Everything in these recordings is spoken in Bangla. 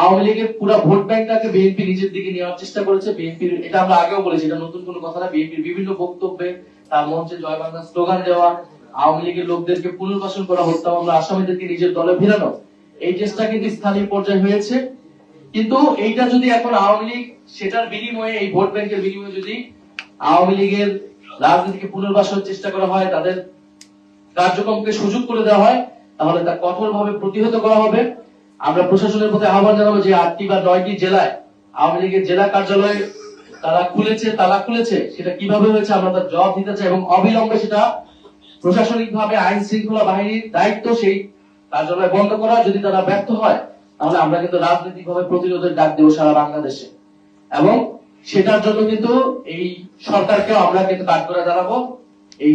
আওয়ামী লীগের পুরো ভোট ব্যাংকটাকে বিএনপি নিজের দিকে নেওয়ার চেষ্টা করেছে। বিএনপির, এটা আমরা আগেও বলেছি, এটা নতুন কোনো কথা না বিএনপির বিভিন্ন বক্তব্যে তার মঞ্চে জয় বাংলা স্লোগান দেওয়া, আওয়ামী লীগের লোকদেরকে পুনর্বাসন করা হত্যা মামলা আসামিদেরকে নিজের দলে ফেরানো। এই চেষ্টা কিন্তু স্থানীয় পর্যায়ে হয়েছে। কিন্তু এইটা যদি এখন আওয়ামী লীগ, সেটার বিনিময়ে, এই ভোট ব্যাংকের বিনিময়ে যদি আওয়ামী লীগের রাজনীতিকে পুনর্বাসনের চেষ্টা করা হয়, তাদের কার্যক্রমকে সুযোগ করে দেওয়া হয়, তাহলে তা কঠোরভাবে প্রতিহত করা হবে। আমরা প্রশাসনের প্রতি আহ্বান জানাব যে আটটি বা নয়টি জেলায় আওয়ামী লীগের জেলা কার্যালয় তারা খুলেছে, তালা খুলেছে, সেটা কীভাবে হয়েছে আমরা তার জবাব দিতে চাই এবং অবিলম্বে সেটা প্রশাসনিক ভাবে আইন শৃঙ্খলা বাহিনীর দায়িত্ব সেই কার্যালয় বন্ধ করা, যদি তারা ব্যর্থ হয়, তাহলে আমরা কিন্তু রাজনৈতিক ভাবে প্রতিরোধের ডাক দেবো সারা বাংলাদেশে। এবং সেটার জন্য কিন্তু এই সরকারকেও আমরা কিন্তু কাজ করে দাঁড়াবো এই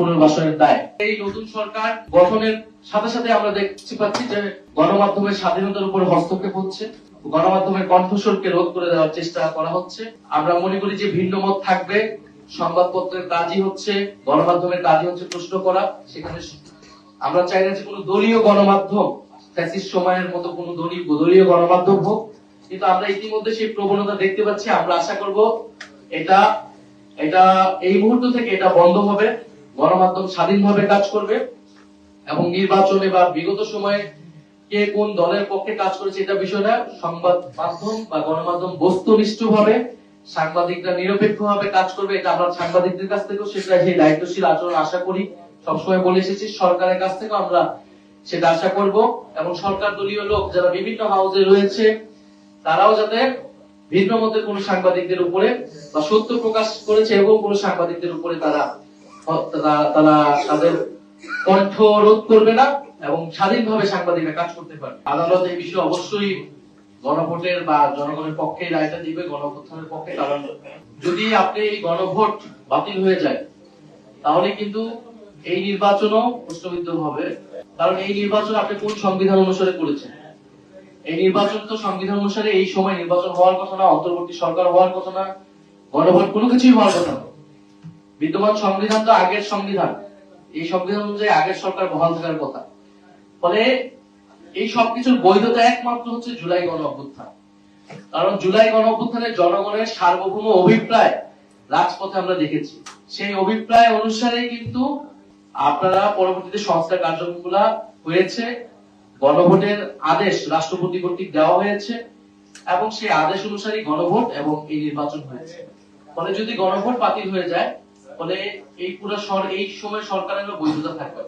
পুনর্বাসনের দায়। এই নতুন সরকার গঠনের সাথে সাথে আমরা দেখতে পাচ্ছি যে গণমাধ্যমের স্বাধীনতার উপর হস্তক্ষেপ হচ্ছে। গণমাধ্যমের কণ্ঠস্বরকে রোধ করে দেওয়ার চেষ্টা করা হচ্ছে। আমরা মনে করি যে ভিন্ন মত থাকবে। সংবাদপত্রের কাজই হচ্ছে, গণমাধ্যমের কাজই হচ্ছে প্রশ্ন করা। সেখানে আমরা চাই না যে কোনো দলীয় গণমাধ্যম সময়ের মতো কোনো দলীয় দলীয় গণমাধ্যম হোক। কিন্তু আমরা ইতিমধ্যে সেই প্রবণতা দেখতে পাচ্ছি। আমরা আশা করব এটা এটা এই মুহূর্ত থেকে এটা বন্ধ হবে, গণমাধ্যম স্বাধীনভাবে কাজ করবে এবং নির্বাচনে বা বিগত সময়ে কে কোন দলের পক্ষে কাজ করেছে এটা বিষয় না সংবাদ মাধ্যম বা গণমাধ্যম বস্তুনিষ্ঠ ভাবে সাংবাদিকরা নিরপেক্ষ ভাবে কাজ করবে, এটা আমরা সাংবাদিকদের কাছ থেকেও সেটা সেই দায়িত্বশীল আচরণ আশা করি। সবসময় বলে এসেছি, সরকারের কাছ থেকেও আমরা সেটা আশা করব এবং সরকার দলীয় লোক যারা বিভিন্ন হাউসে রয়েছে, তারাও যাতে ভিন্ন মতের কোন সাংবাদিকদের উপরে বা সত্য প্রকাশ করেছে এবং কোন সাংবাদিকদের উপরে তারা, তারা- তাদের কণ্ঠ রোধ করবে না এবং স্বাধীনভাবে সাংবাদিকরা কাজ করতে পারবে। আদালত এই বিষয়ে অবশ্যই গণভোটের বা জনগণের পক্ষে রায়টা দিবে গণপ্রথানের পক্ষে, কারণ যদি আপনি এই গণভোট বাতিল হয়ে যায়, তাহলে কিন্তু এই নির্বাচনও প্রশ্নবিদ্ধ হবে কারণ এই নির্বাচন আপনি কোন সংবিধান অনুসারে করেছেন? এই নির্বাচন তো সংবিধান অনুসারে এই সময় নির্বাচন হওয়ার কথা না, অন্তর্বর্তী সরকার হওয়ার কথা না, গণভোট কোনো কিছুই হওয়ার কথা না। বিদ্যমান সংবিধান তো আগের সংবিধান। এই সংবিধান অনুযায়ী আগের সরকার বহাল থাকার কথা। ফলে এই সবকিছুর বৈধতা একমাত্র হচ্ছে জুলাই গণ অভ্যুত্থান। কারণ জুলাই গণ অভ্যুত্থানের জনগণের সার্বভৌম অভিপ্রায় রাজপথে আমরা দেখেছি। সেই অভিপ্রায় অনুসারে কিন্তু আপনারা পরবর্তীতে সংস্কার কার্যক্রমগুলা হয়েছে। গণভোটের আদেশ রাষ্ট্রপতি কর্তৃক দেওয়া হয়েছে এবং সেই আদেশ অনুসারে গণভোট এবং এই নির্বাচন হয়েছে ফলে যদি গণভোট বাতিল হয়ে যায়, ফলে এই পুরো এই সময় সরকারের বৈধতা থাকবে।